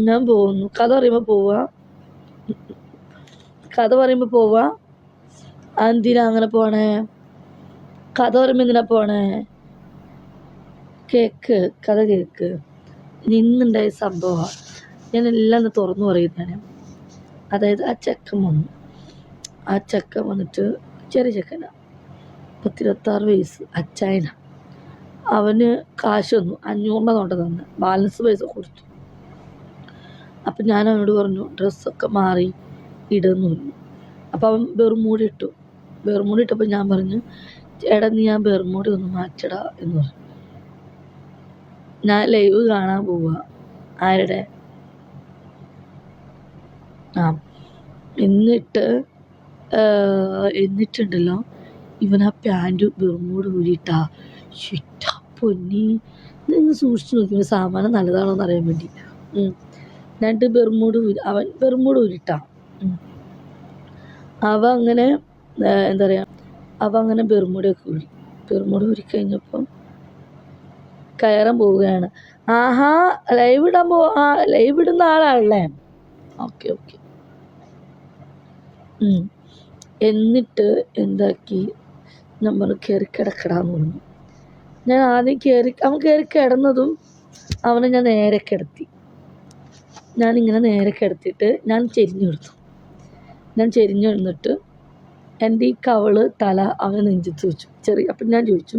ഞാൻ പോകുന്നു കഥ പറയുമ്പോൾ പോവുക കഥ പറയുമ്പോൾ പോവുക എന്തിനാ അങ്ങനെ പോണേ? കഥ പറയുമ്പോൾ എന്തിനാ പോണേ? കേക്ക്. കഥ കേക്ക്. നിന്നുണ്ടായ സംഭവമാണ് ഞാൻ എല്ലാം തുറന്നു പറയുന്നതാണ് അതായത് ആ ചെക്കൻ വന്നു. ആ ചെക്കൻ വന്നിട്ട് ചെറിയ ചക്കന. പത്തിരുപത്താറ് വയസ്സ്. അച്ചായന. അവന് കാശ് തന്നു. അഞ്ഞൂറിന്റെ തന്നു. ബാലൻസ് പൈസ കൊടുത്തു. അപ്പം ഞാൻ അവനോട് പറഞ്ഞു ഡ്രസ്സൊക്കെ മാറി ഇടുന്നു പറഞ്ഞു. അപ്പോൾ അവൻ ബെർമൂടി ഇട്ടു. ബെർമൂടി ഇട്ടപ്പോൾ ഞാൻ പറഞ്ഞു ചേട്ടാ നീ ആ ബെർമൂടി ഒന്ന് മാറ്റടാ എന്ന് പറഞ്ഞു. ഞാൻ ലൈവ് കാണാൻ പോവുക ആരുടെ? ആ എന്നിട്ട് എന്നിട്ടുണ്ടല്ലോ ഇവൻ ആ പാന്റ് ബെർമൂട് ഊരിയിട്ടാ. ഷിറ്റ പൊന്നി. നിങ്ങൾ സൂക്ഷിച്ചു നോക്കി സാമാനം നല്ലതാണോ എന്ന് അറിയാൻ വേണ്ടി. എന്നിട്ട് ബെർമൂട് അവൻ ബെർമൂട് ഉരുട്ടാണ് അവ അങ്ങനെ എന്താ പറയുക അവ അങ്ങനെ ബെർമൂടൊക്കെ ഊരി ബെർമൂട് ഊരി കഴിഞ്ഞപ്പം കയറാൻ പോവുകയാണ്. ആഹാ ലൈവ് ഇടാൻ പോ ആ ലൈവ് ഇടുന്ന ആളാണല്ലേ? Okay okay. എന്നിട്ട് എന്താക്കി? നമ്മൾ കയറി കിടക്കടാന്ന് പറഞ്ഞു. ഞാൻ ആദ്യം കയറി അവൻ കയറി കിടന്നതും അവനെ ഞാൻ നേരെ കിടത്തി. ഞാനിങ്ങനെ നേരെ കിടത്തിയിട്ട് ഞാൻ ചെരിഞ്ഞു കൊടുത്തു ഞാൻ ചെരിഞ്ഞു നിന്നിട്ട് എന്റെ ഈ കവൾ തല അവൻ നെഞ്ചത്ത് വെച്ചു. ചെറിയ അപ്പം ഞാൻ ചോദിച്ചു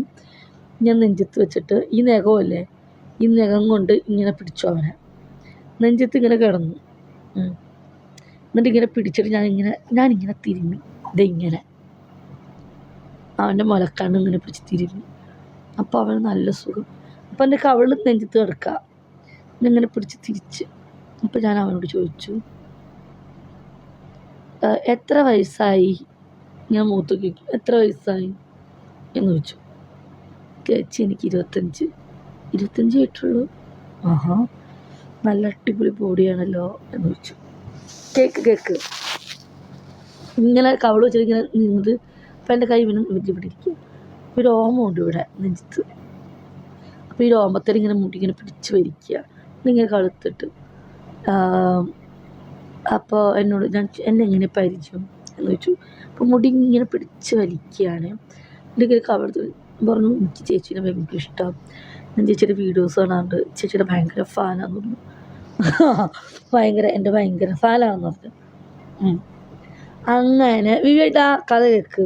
ഞാൻ നെഞ്ചത്ത് വെച്ചിട്ട് ഈ നഖമല്ലേ? ഈ നഖം കൊണ്ട് ഇങ്ങനെ പിടിച്ചു അവനെ? നെഞ്ചത്ത് ഇങ്ങനെ കിടന്നു. എന്നിട്ട് ഇങ്ങനെ പിടിച്ചിട്ട് ഞാൻ ഇങ്ങനെ ഞാനിങ്ങനെ തിരുമ്മി. ഇതിങ്ങനെ അവന്റെ മുലക്കണ്ണ് ഇങ്ങനെ പിടിച്ച് തിരുമ്മി. അപ്പോൾ അവന് നല്ല സുഖം. അപ്പോൾ എന്റെ കവൾ നെഞ്ചത്ത് കിടക്കുക. ഇങ്ങനെ പിടിച്ച് തിരിച്ച് അപ്പോൾ ഞാൻ അവനോട് ചോദിച്ചു എത്ര വയസ്സായി? ഞാൻ മൂത്ത് കേൾക്കും എത്ര വയസ്സായി? എന്ന് ചോദിച്ചു കേച്ചി എനിക്ക് ഇരുപത്തഞ്ച് ഇരുപത്തഞ്ച് ആയിട്ടുള്ളൂ ആഹാ നല്ല അടിപൊളി ബോഡിയാണല്ലോ എന്ന് ചോദിച്ചു. കേക്ക് കേക്ക്. ഇങ്ങനെ കവൾ വെച്ചിട്ട് ഇങ്ങനെ നിന്നത് അപ്പം എന്റെ കൈ പിന്നെ വലിയ പിടിക്കുക ഒരു ഓമമുണ്ട് ഇവിടെ നെഞ്ചത്ത്. അപ്പോൾ ഈ രോമത്തിൽ ഇങ്ങനെ മുടി ഇങ്ങനെ പിടിച്ച് വലിക്കുക. ഇങ്ങനെ കഴുത്തിട്ട് അപ്പോൾ എന്നോട് ഞാൻ എന്നെ എങ്ങനെ പരിചയം? എന്ന് ചോദിച്ചു. അപ്പോൾ മുടി ഇങ്ങനെ പിടിച്ച് വലിക്കുകയാണ്. എന്റെ കയ്യിൽ കവർത്ത് പറഞ്ഞു എനിക്ക് ചേച്ചീനെ ഭയങ്കര ഇഷ്ടം. ഞാൻ ചേച്ചിയുടെ വീഡിയോസ് കാണാറുണ്ട്. ചേച്ചിയുടെ ഭയങ്കര ഫാനാന്ന് പറഞ്ഞു. ഭയങ്കര എന്റെ ഭയങ്കര ഫാനാണെന്ന് പറഞ്ഞു. അങ്ങനെ അങ്ങനെ ആ കഥ കേൾക്ക്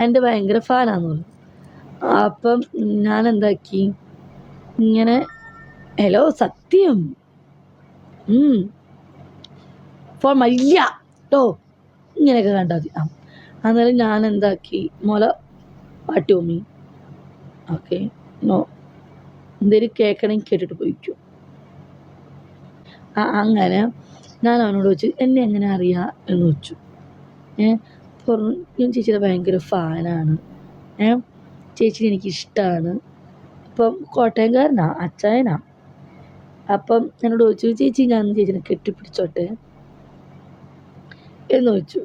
എന്റെ ഭയങ്കര ഫാനാന്ന് പറഞ്ഞു. അപ്പം ഞാൻ എന്താക്കി? ഇങ്ങനെ ഹലോ സത്യം. ഫോൺ മല്ല കേട്ടോ ഇങ്ങനെയൊക്കെ കണ്ടാൽ മതി. ആ അന്നേരം ഞാൻ എന്താക്കി മോല പാട്ടുമി ഓക്കെ. നോ എന്തേലും കേൾക്കണമെങ്കിൽ കേട്ടിട്ട് പോയിക്കോ. ആ അങ്ങനെ ഞാൻ അവനോട് ചോദിച്ചു എന്നെ എങ്ങനെ അറിയാം? എന്ന് ചോദിച്ചു. ഏ പറഞ്ഞു ഞാൻ ചേച്ചിയുടെ ഭയങ്കര ഫാനാണ്. ഏ ചേച്ചി എനിക്കിഷ്ടമാണ് അപ്പം കോട്ടയംകാരനാ അച്ചായനാ. അപ്പം എന്നോട് ചോദിച്ചു ചേച്ചി ഞാൻ ചേച്ചിനെ കെട്ടിപ്പിടിച്ചോട്ടെ? എന്ന് ചോദിച്ചു.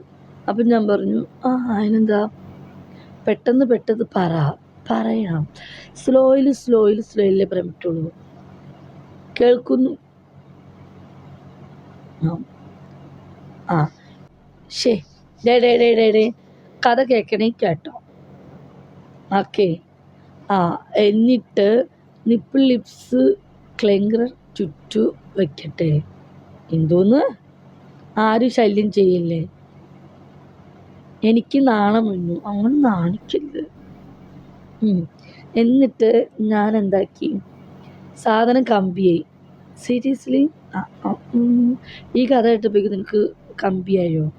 അപ്പം ഞാൻ പറഞ്ഞു ആ അതിനെന്താ? പെട്ടെന്ന് പെട്ടെന്ന് പറ പറയണം. സ്ലോയിൽ സ്ലോയിൽ സ്ലോയിലേ പറയാൻ പറ്റുള്ളൂ കേൾക്കുന്നു. ആ. ആ. ശേ ഡേ ഡേ ഡേ ഡേ ഡേ. കഥ കേൾക്കണേ കേട്ടോ. ഓക്കെ. ആ എന്നിട്ട് നിപ്പിൾ ലിപ്സ് ക്ലെങ്കർ ചുറ്റു വെക്കട്ടെ. എന്തോന്ന്? ആരും ശല്യം ചെയ്യില്ലേ? എനിക്ക് നാണം വന്നു. അങ്ങനെ നാണിക്കരുത്. എന്നിട്ട് ഞാൻ എന്താക്കി? സാധനം കമ്പിയായി. സീരിയസ്ലി? ഈ കഥ കേട്ടപ്പോഴേക്കും നിനക്ക് കമ്പിയായോ?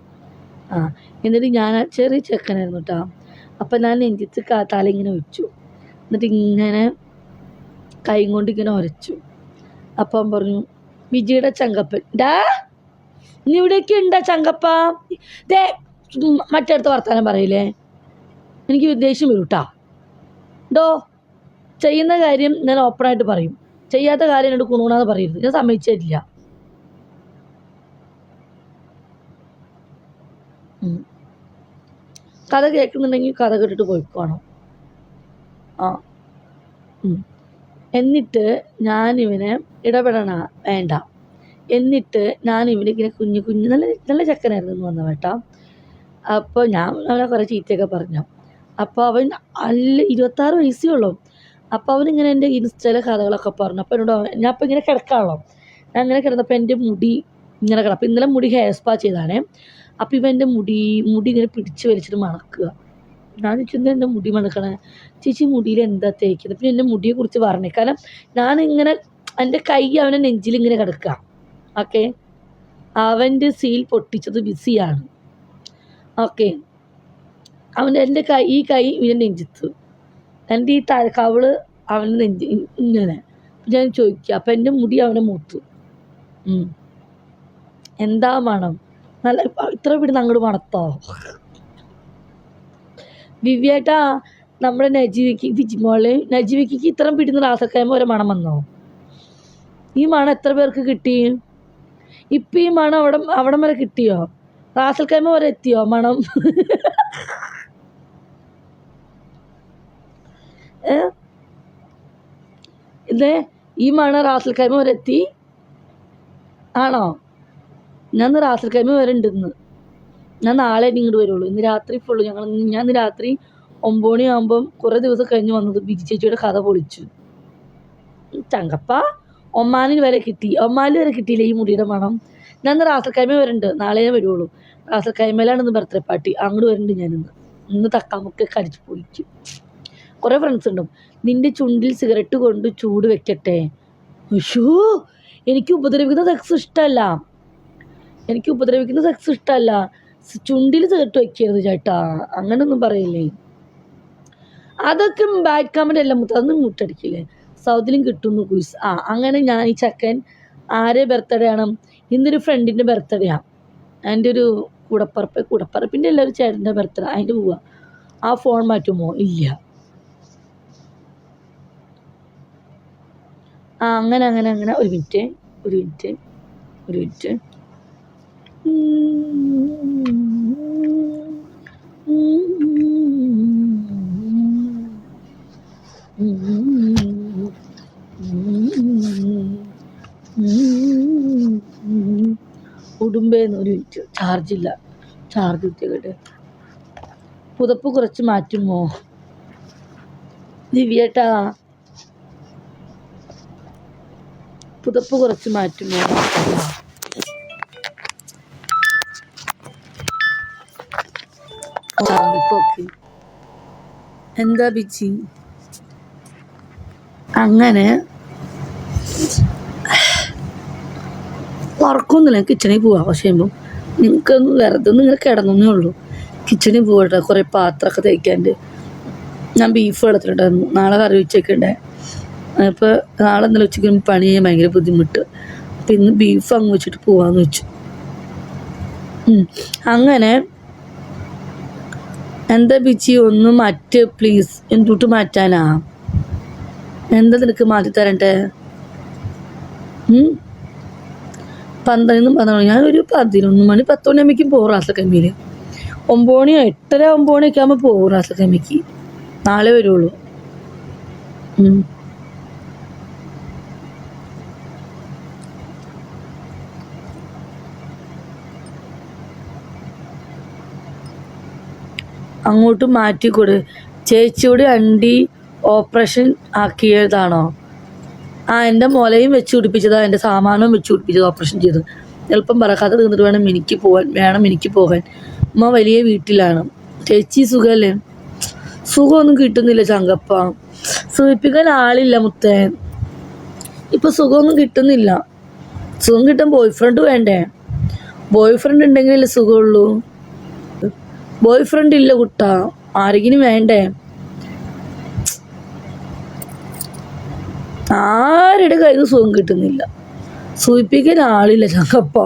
ആ. എന്നിട്ട് ഞാൻ ചെറിയ ചെക്കനായിരുന്നു കേട്ടോ അപ്പം ഞാൻ നെഞ്ചത്ത് തല ഇങ്ങനെ വെച്ചു. എന്നിട്ട് ഇങ്ങനെ കൈ കൊണ്ട് ഇങ്ങനെ ഉരച്ചു അപ്പം പറഞ്ഞു വിജിയുടെ ചങ്കപ്പൻ. ഡാ നീ ഇവിടെയൊക്കെ ഉണ്ടാ ചങ്കപ്പ? ദേ മറ്റടുത്ത വർത്താനം പറയില്ലേ? എനിക്ക് ദേഷ്യം വരും കേട്ടാ ഡോ ചെയ്യുന്ന കാര്യം ഞാൻ ഓപ്പണായിട്ട് പറയും. ചെയ്യാത്ത കാര്യം എന്നോട് കുണുകുണാന്ന് പറയരുത്. ഞാൻ സമ്മതിച്ചില്ല ഉം. കഥ കേൾക്കുന്നുണ്ടെങ്കിൽ കഥ കേട്ടിട്ട് പോയിക്കോണം. ആ. എന്നിട്ട് ഞാനിവനെ ഇടപെടണ വേണ്ട. എന്നിട്ട് ഞാൻ ഇവനിങ്ങനെ കുഞ്ഞു കുഞ്ഞു നല്ല നല്ല ചെക്കനായിരുന്നു എന്ന് പറഞ്ഞ കേട്ടോ. അപ്പോൾ ഞാൻ അവനെ കുറേ ചീത്തയൊക്കെ പറഞ്ഞു. അപ്പോൾ അവൻ അല്ല ഇരുപത്താറ് വയസ്സേ ഉള്ളൂ. അപ്പോൾ അവനിങ്ങനെ എന്റെ ഇൻസ്റ്റയിലെ കഥകളൊക്കെ പറഞ്ഞു. അപ്പോൾ എന്നോട് ഞാൻ അപ്പോൾ ഇങ്ങനെ കിടക്കാണല്ലോ. ഞാൻ ഇങ്ങനെ കിടന്നപ്പോൾ എന്റെ മുടി ഇങ്ങനെ കിടക്കും ഇന്നലെ മുടി ഹെയർ സ്പാ ചെയ്താണേ അപ്പോൾ ഇവ മുടി മുടി ഇങ്ങനെ പിടിച്ച് വലിച്ചിട്ട് മണക്കുക. ഞാൻ ചോദിച്ചത് എന്റെ മുടി മണക്കണേ. ചേച്ചി മുടിയിൽ എന്താ തേക്കുന്നത് പിന്നെ എന്റെ മുടിയെക്കുറിച്ച് പറഞ്ഞേ. കാരണം ഞാനിങ്ങനെ എന്റെ കൈ അവന്റെ നെഞ്ചിൽ ഇങ്ങനെ കിടക്കുക ഓക്കെ? അവന്റെ സീൽ പൊട്ടിച്ചത് ബിസിയാണ്. ഓക്കെ? അവന്റെ എന്റെ കൈ ഈ കൈ ഇവന്റെ നെഞ്ചത്ത്. എന്റെ ഈ തല കവൾ അവന്റെ നെഞ്ച് ഇങ്ങനെ. ഞാൻ ചോദിക്കുക അപ്പം എന്റെ മുടി അവനെ മൂത്തു. എന്താ മണം? നല്ല ഇത്ര പിടി അങ്ങോട്ട് മണത്തോ? ദിവ്യേട്ടാ നമ്മുടെ നജീവിക്ക് വിജിമോൾ നജീവിക്ക് ഇത്ര പിടിന്ന് റാസക്കായ്മ ഒരു മണം വന്നോ? ഈ മണം എത്ര പേർക്ക് കിട്ടി? ഇപ്പം ഈ മണം അവിടെ അവിടം വരെ കിട്ടിയോ? റാസൽക്കായ്മ വരെ എത്തിയോ മണം? ഇതേ ഈ മണം റാസൽക്കായ്മ വരെ എത്തി? ആണോ? ഞാൻ റാസൽക്കായ്മ വരെ ഉണ്ട് ഇന്ന് ഞാൻ നാളെ ഇങ്ങോട്ട് വരുള്ളൂ. ഇന്ന് രാത്രി ഫുള്ള് ഞങ്ങൾ ഞാൻ ഇന്ന് രാത്രി ഒമ്പത് മണിയാകുമ്പം കുറേ ദിവസം കഴിഞ്ഞ് വന്നത് ബിജി ചേച്ചിയുടെ കഥ പൊളിച്ചു. ചങ്കപ്പ ഒമ്മാനിന് വരെ കിട്ടി. ഒമ്മാനിൽ വരെ കിട്ടിയില്ല ഈ മുടിയുടെ മണം? ഞാൻ ഇന്ന് റാസൽക്കായ്മ വരുന്നുണ്ട് നാളെ ഞാൻ വരുള്ളൂ റാസൽക്കായ്മയിലാണ് ഇന്ന് ബർത്ത്ഡേ പാർട്ടി അങ്ങോട്ട് വരുന്നുണ്ട് ഞാനിന്ന് ഇന്ന്. തക്കാമൊക്കെ കടിച്ചു പൊളിക്കും. കുറേ ഫ്രണ്ട്സ് ഉണ്ടാവും നിന്റെ ചുണ്ടിൽ സിഗരറ്റ് കൊണ്ട് ചൂട് വെക്കട്ടെ. അയ്യോ എനിക്ക് ഉപദ്രവിക്കുന്ന സെക്സ് ഇഷ്ടമല്ല എനിക്ക് ഉപദ്രവിക്കുന്ന സെക്സ് ഇഷ്ടമല്ല ചുണ്ടിൽ ചേർത്ത് വെക്കരുത് ചേട്ടാ. അങ്ങനൊന്നും പറയില്ലേ. അതൊക്കെ ബാഡ് കമന്റ് എല്ലാം മുത്ത അതൊന്നും മുട്ടടിക്കില്ലേ. സൗദിലും കിട്ടുന്നു കുയിസ് ആ അങ്ങനെ ഞാൻ ഈ ചക്കൻ ആരെ ബർത്ത്ഡേ ആണ്? ഇന്നൊരു ഫ്രണ്ടിന്റെ ബർത്ത്ഡേ ആണ് എന്റെ ഒരു കൂടപ്പറപ്പ് കൂടപ്പറപ്പിന്റെ അല്ല ഒരു ചേട്ടന്റെ ബർത്ത്ഡേ അതിന്റെ പോവാ. ആ ഫോൺ മാറ്റുമോ? ഇല്ല. ആ അങ്ങനെ അങ്ങനെ അങ്ങനെ. ഒരു മിനിറ്റ് ഒരു മിനിറ്റ് ഒരു മിനിറ്റ് ഉടുമ്പേന്ന് ഒരു ചാർജില്ല. ചാർജ് കുത്തിയകട്ടെ പുതപ്പ് കുറച്ച് മാറ്റുമോ? ദിവ്യേട്ടാ. പുതപ്പ് കുറച്ച് മാറ്റുമോ? എന്താ ബിച്ചി? അങ്ങനെ ഉറക്കൊന്നുമില്ല കിച്ചണിൽ പോവാം പക്ഷേ ചെയ്യുമ്പോൾ നിങ്ങൾക്കൊന്ന് വെറുതെ നിങ്ങൾ ഇങ്ങനെ കിടന്നേ ഉള്ളൂ. കിച്ചണിൽ പോകട്ടെ കുറേ പാത്രമൊക്കെ തേക്കാണ്ട്. ഞാൻ ബീഫ് എടുത്തിട്ടുണ്ടായിരുന്നു നാളെ കറി വെച്ചേക്കണ്ടേ അപ്പോൾ നാളെ ഇന്നലെ ഉച്ചയ്ക്ക് പണി ചെയ്യാൻ ഭയങ്കര ബുദ്ധിമുട്ട്. അപ്പം ഇന്ന് ബീഫ് അങ്ങ് വെച്ചിട്ട് പോവാന്ന് വെച്ചു. അങ്ങനെ എന്താ ബിച്ചി ഒന്ന് മാറ്റ് പ്ലീസ് എന്തുട്ട് മാറ്റാനാ? എന്താ നിനക്ക് മാറ്റി തരണ്ടേ? പന്ത്രണ്ടും പന്ത്രണ്ട് ഞാൻ ഒരു പതിനൊന്ന് മണി പത്ത് മണി മണിയാകുമ്പോഴേക്കും പോകും റാസക്കമ്മിയിൽ ഒമ്പത് മണി എട്ടര ഒമ്പത് മണിയൊക്കെ ആകുമ്പോൾ പോകും റാസക്കമ്മിക്ക് നാളെ വരുള്ളൂ. അങ്ങോട്ട് മാറ്റിക്കൊടു ചേച്ചിയോട് അണ്ടി ഓപ്പറേഷൻ ആക്കിയതാണോ? ആ എന്റെ മുലയും വെച്ച് പിടിപ്പിച്ചതാ എന്റെ സാമാനവും വെച്ച് പിടിപ്പിച്ചത് ഓപ്പറേഷൻ ചെയ്ത് എളുപ്പം പറ കഥ തീർന്നിട്ട് വേണം എനിക്ക് പോകാൻ വേണം എനിക്ക് പോകാൻ. ഉമ്മ വലിയ വീട്ടിലാണ്. ചേച്ചി സുഖമല്ലേ സുഖമൊന്നും കിട്ടുന്നില്ല ചങ്കപ്പ. സൂചിപ്പിക്കാൻ ആളില്ല മുത്തേ. ഇപ്പൊ സുഖമൊന്നും കിട്ടുന്നില്ല. സുഖം കിട്ടാൻ ബോയ് ഫ്രണ്ട് വേണ്ടേ? ബോയ് ഫ്രണ്ട് ഉണ്ടെങ്കിലല്ലേ സുഖമുള്ളൂ. ബോയ് ഫ്രണ്ട് ഇല്ല കുട്ട. ആരെങ്കിലും വേണ്ടേ? ആരുടെ കയ്യിൽ സുഖം കിട്ടുന്നില്ല. സൂചിപ്പിക്കാൻ ആളില്ല ചങ്കപ്പ